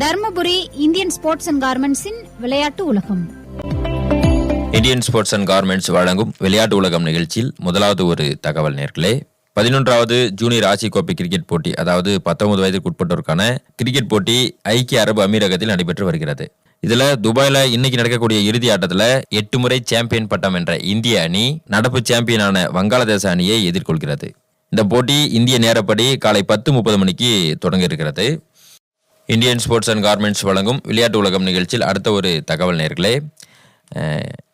Dharmapuri Indian sports and கார்மெண்ட்ஸின் விளையாட்டு உலகம். இந்தியன் ஸ்போர்ட்ஸ் அண்ட் கார்மெண்ட்ஸ் வழங்கும் விளையாட்டு உலகம் நிகழ்ச்சியில் முதலாவது ஒரு தகவல் நேர்களே. பதினொன்றாவது ஜூனியர் ஆசிய கோப்பை கிரிக்கெட் போட்டி அதாவது பத்தொன்பது வயதுக்கு உட்பட்டோருக்கான கிரிக்கெட் போட்டி ஐக்கிய அரபு அமீரகத்தில் நடைபெற்று வருகிறது. இதுல துபாயில இன்னைக்கு நடக்கக்கூடிய இறுதி ஆட்டத்துல எட்டு முறை சாம்பியன் பட்டம் என்ற இந்திய அணி நடப்பு சாம்பியனான வங்காளதேச அணியை எதிர்கொள்கிறது. இந்த போட்டி இந்திய நேரப்படி காலை பத்து முப்பது மணிக்கு தொடங்க இருக்கிறது. இந்தியன் ஸ்போர்ட்ஸ் அண்ட் கார்மெண்ட்ஸ் வழங்கும் விளையாட்டு உலகம் நிகழ்ச்சியில் அடுத்த ஒரு தகவல் நேர்களே.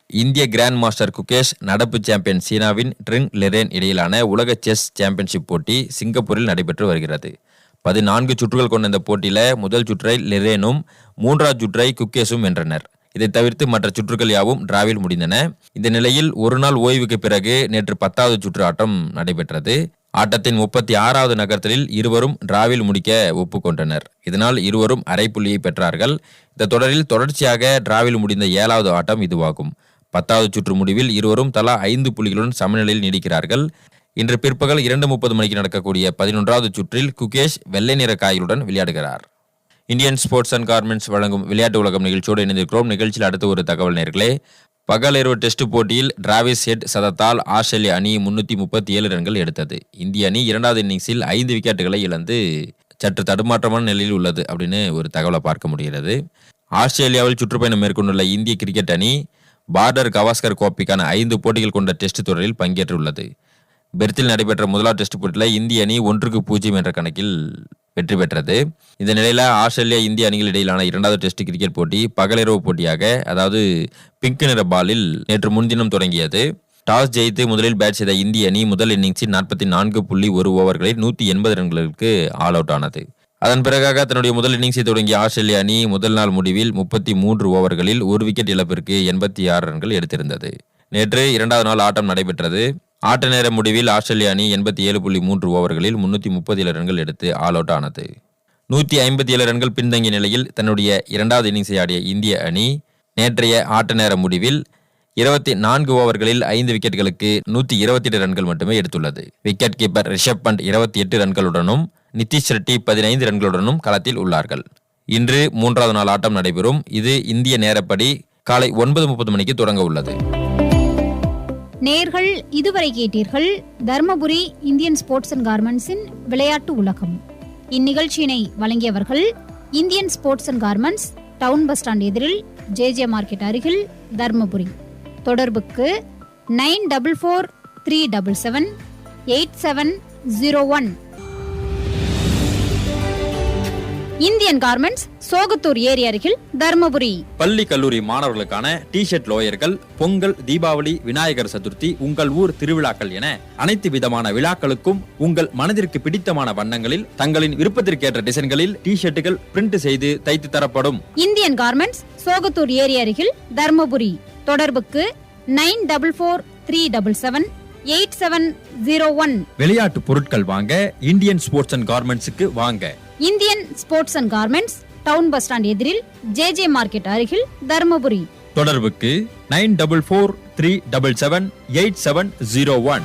இந்திய கிராண்ட் மாஸ்டர் குகேஷ் நடப்பு சாம்பியன் சீனாவின் ட்ரிங் லெரேன் இடையிலான உலக செஸ் சாம்பியன்ஷிப் போட்டி சிங்கப்பூரில் நடைபெற்று வருகிறது. பதினான்கு சுற்றுகள் கொண்ட இந்த போட்டியில் முதல் சுற்றை லெரேனும் மூன்றாவது சுற்றை குக்கேஸும் வென்றனர். இதை தவிர்த்து மற்ற சுற்றுகள் யாவும் டிராவில் முடிந்தன. இந்த நிலையில் ஒரு நாள் ஓய்வுக்கு பிறகு நேற்று பத்தாவது சுற்று ஆட்டம் நடைபெற்றது. ஆட்டத்தின் முப்பத்தி ஆறாவது நகர்த்தலில் இருவரும் டிராவில் முடிக்க ஒப்புக்கொண்டனர். இதனால் இருவரும் அரை புள்ளியை பெற்றார்கள். இந்த தொடரில் தொடர்ச்சியாக டிராவில் முடிந்த ஏழாவது ஆட்டம் இதுவாகும். பத்தாவது சுற்று முடிவில் இருவரும் தலா ஐந்து புள்ளிகளுடன் சமநிலையில் நீடிக்கிறார்கள். இன்று பிற்பகல் இரண்டு முப்பது மணிக்கு நடக்கக்கூடிய பதினொன்றாவது சுற்றில் குகேஷ் வெள்ளை நிற காய்களுடன் விளையாடுகிறார். இந்தியன் ஸ்போர்ட்ஸ் அண்ட் கார்மெண்ட்ஸ் வழங்கும் விளையாட்டு உலகம் நிகழ்ச்சியோடு இணைந்திருக்கிறோம். நிகழ்ச்சியில் அடுத்த ஒரு தகவல் நேர்களே பகலிரவு டெஸ்ட் போட்டியில் டிராவிஸ் ஹெட் சதத்தால் ஆஸ்திரேலிய அணி முன்னூற்றி முப்பத்தி ஏழு ரன்கள் எடுத்தது. இந்திய அணி இரண்டாவது இன்னிங்ஸில் ஐந்து விக்கெட்டுகளை இழந்து சற்று தடுமாற்றமான நிலையில் உள்ளது அப்படின்னு ஒரு தகவலை பார்க்க முடிகிறது. ஆஸ்திரேலியாவில் சுற்றுப்பயணம் மேற்கொண்டுள்ள இந்திய கிரிக்கெட் அணி பார்டர் கவாஸ்கர் கோப்பைக்கான ஐந்து போட்டிகள் கொண்ட டெஸ்ட் தொடரில் பங்கேற்றுள்ளது. பெர்த்தில் நடைபெற்ற முதலாவது டெஸ்ட் போட்டியில் இந்திய அணி ஒன்றுக்கு பூஜ்ஜியம் என்ற கணக்கில் வெற்றி பெற்றது. இந்த நிலையில் ஆஸ்திரேலியா இந்திய அணிகள் இடையிலான இரண்டாவது டெஸ்ட் கிரிக்கெட் போட்டி பகலிரவு போட்டியாக அதாவது பிங்க் நிற பாலில் நேற்று முன்தினம் தொடங்கியது. டாஸ் ஜெயித்து முதலில் பேட் செய்த இந்திய அணி முதல் இன்னிங்ஸில் நாற்பத்தி நான்கு புள்ளி ஒரு ஓவர்களில் நூற்றி எண்பது ரன்களுக்கு ஆல் அவுட் ஆனது. அதன் பிறகாக தன்னுடைய முதல் இன்னிங்ஸை தொடங்கிய ஆஸ்திரேலிய அணி முதல் நாள் முடிவில் முப்பத்தி மூன்று ஓவர்களில் ஒரு விக்கெட் இழப்பிற்கு எண்பத்தி ஆறு ரன்கள் எடுத்திருந்தது. நேற்று இரண்டாவது நாள் ஆட்டம் நடைபெற்றது. ஆட்ட நேர முடிவில் ஆஸ்திரேலிய அணி எண்பத்தி ஏழு புள்ளி மூன்று ஓவர்களில் முன்னூற்றி முப்பது ஏழு ரன்கள் எடுத்து ஆல் அவுட் ஆனது. நூற்றி ஐம்பத்தி ஏழு ரன்கள் பின்தங்கிய நிலையில் தன்னுடைய இரண்டாவது இன்னிங்ஸை ஆடிய இந்திய அணி நேற்றைய ஆட்ட நேர முடிவில் இருபத்தி நான்கு ஓவர்களில் ஐந்து விக்கெட்டுகளுக்கு நூற்றி இருபத்தி எட்டு ரன்கள் மட்டுமே எடுத்துள்ளது. விக்கெட் கீப்பர் ரிஷப் பண்ட் இருபத்தி எட்டு ரன்களுடனும் நிதிஷ் ரெட்டி பதினைந்து ரன்களுடனும் களத்தில் உள்ளார்கள். இன்று மூன்றாவது நாள் ஆட்டம் நடைபெறும். இது இந்திய நேரப்படி காலை ஒன்பது முப்பது மணிக்கு தொடங்க உள்ளது. நேர்கள் இதுவரை கேட்டீர்கள் தர்மபுரி இந்தியன் ஸ்போர்ட்ஸ் அண்ட் கார்மெண்ட்ஸின் விளையாட்டு உலகம். இந்நிகழ்ச்சியினை வழங்கியவர்கள் Indian sports and garments town bus stand எதிரில் ஜே ஜே மார்க்கெட் அருகில் தர்மபுரி. தொடர்புக்கு nine double four three double seven eight seven zero one. Indian garments Sogathur ஏரி அருகில் தர்மபுரி. பள்ளி கல்லூரி மாணவர்களுக்கான டி ஷர்ட் லோயர்கள் பொங்கல் தீபாவளி விநாயகர் சதுர்த்தி உங்கள் ஊர் திருவிழாக்கள் என அனைத்து விதமான விழாக்களுக்கும் உங்கள் மனதிற்கு பிடித்தமான வண்ணங்களில் தங்களின் விருப்பத்திற்கேற்ற டிசைன்களில் டி ஷர்ட்டுகள் பிரிண்ட் செய்து தைத்து தரப்படும். இந்தியன் கார்மெண்ட்ஸ் சோகத்தூர் ஏரி அருகில் தர்மபுரி. தொடர்புக்கு nine double four three double seven eight seven zero one. விளையாட்டு பொருட்கள் வாங்க இந்தியன் ஸ்போர்ட்ஸ் அண்ட் கார்மெண்ட்ஸுக்கு வாங்க. Indian sports and garments town bus stand எதிரில் ஜே ஜே மார்க்கெட் அருகில் தர்மபுரி. தொடர்புக்கு nine double four three double seven eight seven zero one.